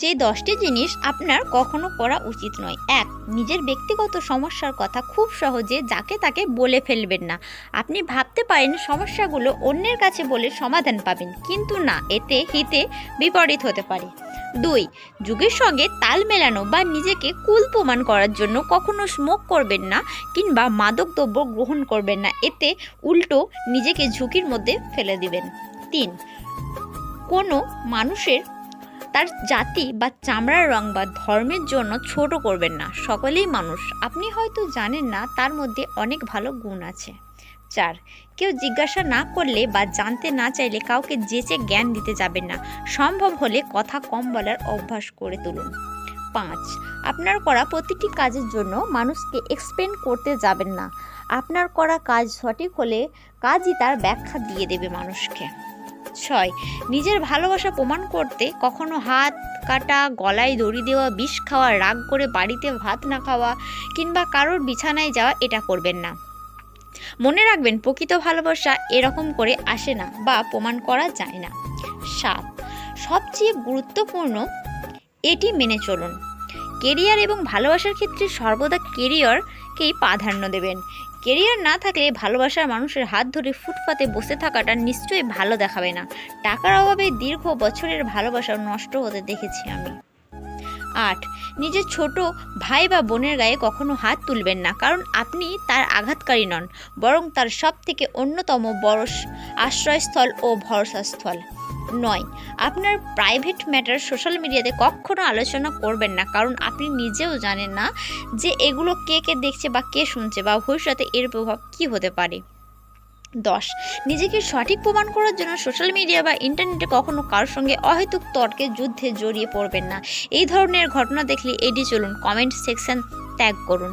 যে দশটি জিনিস আপনার কখনো করা উচিত নয়। এক, নিজের ব্যক্তিগত সমস্যার কথা খুব সহজে যাকে তাকে বলে ফেলবেন না। আপনি ভাবতে পারেন সমস্যাগুলো অন্যের কাছে বলে সমাধান পাবেন, কিন্তু না, এতে হিতে বিপরীত হতে পারে। দুই, যুগের সঙ্গে তাল মেলানো বা নিজেকে কুল প্রমাণ করার জন্য কখনো স্মোক করবেন না কিংবা মাদক দ্রব্য গ্রহণ করবেন না, এতে উল্টো নিজেকে ঝুঁকির মধ্যে ফেলে দিবেন। তিন, কোনো মানুষের তার জাতি বা চামড়ার রং বা ধর্মের জন্য ছোট করবেন না। সকলেই মানুষ। আপনি হয়তো জানেন না, তার মধ্যে অনেক ভালো গুণ আছে। চার, কেউ জিজ্ঞাসা না করলে বা জানতে না চাইলে কাউকে যেচে জ্ঞান দিতে যাবেন না। সম্ভব হলে কথা কম বলার অভ্যাস করে তুলুন। পাঁচ, আপনার করা প্রতিটি কাজের জন্য মানুষকে এক্সপ্লেন করতে যাবেন না। আপনার করা কাজ সঠিক হলে কাজই তার ব্যাখ্যা দিয়ে দেবে মানুষকে। ছয় নিজের ভালোবাসা প্রমাণ করতে কখনো হাত, কাটা, গলায় দড়ি দেওয়া, বিষ খাওয়া, রাগ করে বাড়িতে ভাত না খাওয়া কিংবা কারোর বিছানায় যাওয়া, এটা করবেন না। মনে রাখবেন, প্রকৃত ভালোবাসা এরকম করে আসে না বা প্রমাণ করা যায় না। সাত, সবচেয়ে গুরুত্বপূর্ণ এটি মেনে চলুন। কেরিয়ার এবং ভালোবাসার ক্ষেত্রে সর্বদা কেরিয়ারকেই প্রাধান্য দেবেন। কেরিয়ার না থাকলে ভালোবাসার মানুষের হাত ধরে ফুটপাতে বসে থাকাটা নিশ্চয়ই ভালো দেখাবে না। টাকার অভাবে দীর্ঘ বছরের ভালোবাসা নষ্ট হতে দেখেছি আমি। আট, নিজের ছোট ভাই বা বোনের গায়ে কখনো হাত তুলবেন না, কারণ আপনি তার আঘাতকারী নন, বরং তার সব থেকে অন্যতম বড় আশ্রয়স্থল ও ভরসাস্থল। নয়। আপনার প্রাইভেট ম্যাটার সোশ্যাল মিডিয়াতে কখনো আলোচনা করবেন না, কারণ আপনি নিজেও জানেন না যে এগুলো কে কে দেখছে বা কে শুনছে বা ভবিষ্যতে এর প্রভাব কী হতে পারে। দশ, নিজেকে সঠিক প্রমাণ করার জন্য সোশ্যাল মিডিয়া বা ইন্টারনেটে কখনো কারোর সঙ্গে অহেতুক তর্কে যুদ্ধে জড়িয়ে পড়বেন না। এই ধরনের ঘটনা দেখলে এড়িয়ে চলুন কমেন্ট সেকশন ত্যাগ করুন।